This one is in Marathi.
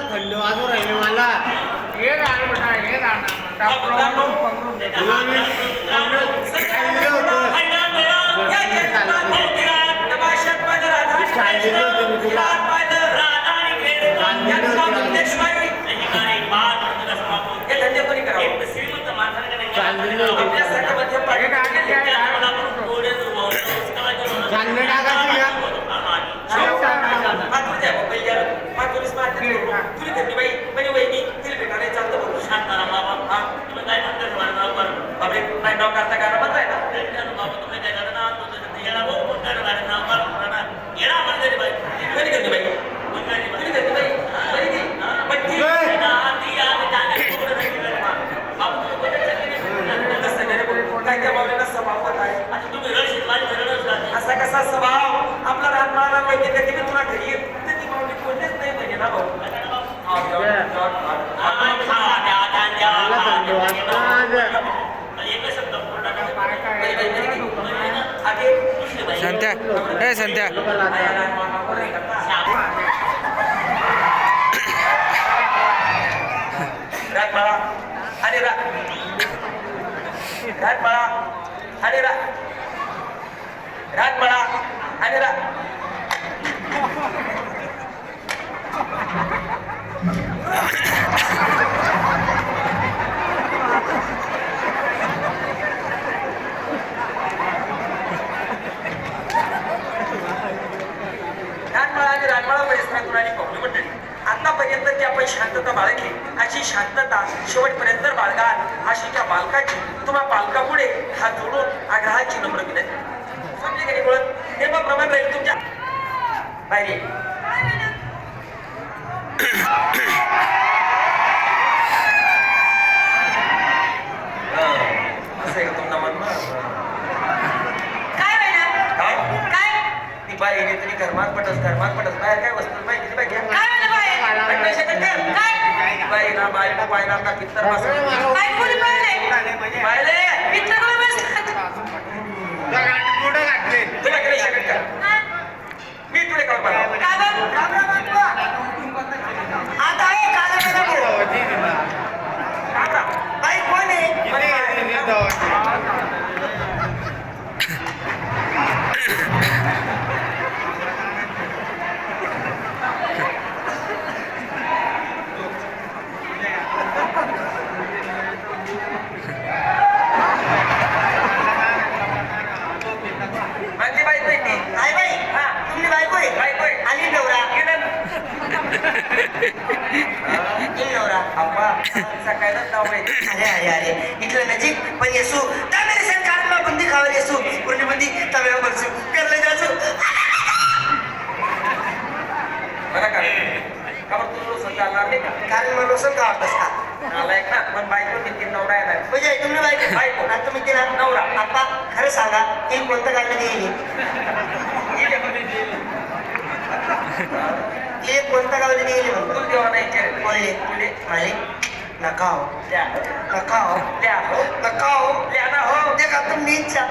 थंड वाजू राहिले मला. हे राहणार बेटा हे पकडून पकडून देतो. तुला मी थंड सांगितलं होतं सांगितलं होतं मी तुला सांगितलं होतं मी तुला. हे गाणे काय राहणार? चांगलं टाकायचं का काय त्या बावलीला स्वभाव होत आहे असा कसा स्वभाव आपला रात मला माहिती कधी मी तुला घरी येत ती माऊली कोणीच नाही म्हणजे ना भाऊ संत्या ए संत्या बाळा बाळा आणि रात रात बाळा आणि रात शांतता बाळगली. अशी शांतता शेवटपर्यंत बाळगाल अशी त्या बालकाची तुम्हा बालकापुढे हात जोडून आग्रहाची नम्र विनंती. समजे का निवडत हे मग प्रमाण राहील तुमच्या. बाहेर ये. असं आहे का तुमचं म्हणणं? काय वेळा काय? काय? ती बाई येणे तरी घरमात पटस घरमात पटस बाहेर काय वस्तू माहिती बाई घ्या काय म्हणलं बाहेर बाई ना का? कित्तर कोणी पाहिले? बायले अरे अरे अरे. इथलं नजीक पण येसू. सण बंदी खावर येसू. पूर्णिमंदी तव्यावर बसू. करले जासू बरं का? का बरं तू सध्या आला नाही का? कारण मला का पण बायको नवरा येणार म्हणजे तुम्ही बायको बायको. आता तुम्ही केला नवरा. आता खरं सांगा हे कोणतं कोणतं गावले येईल म्हणतो देवा नाही Nakaw. Nakaw. Nakaw. Nakaw. Nakaw. Tumitsa.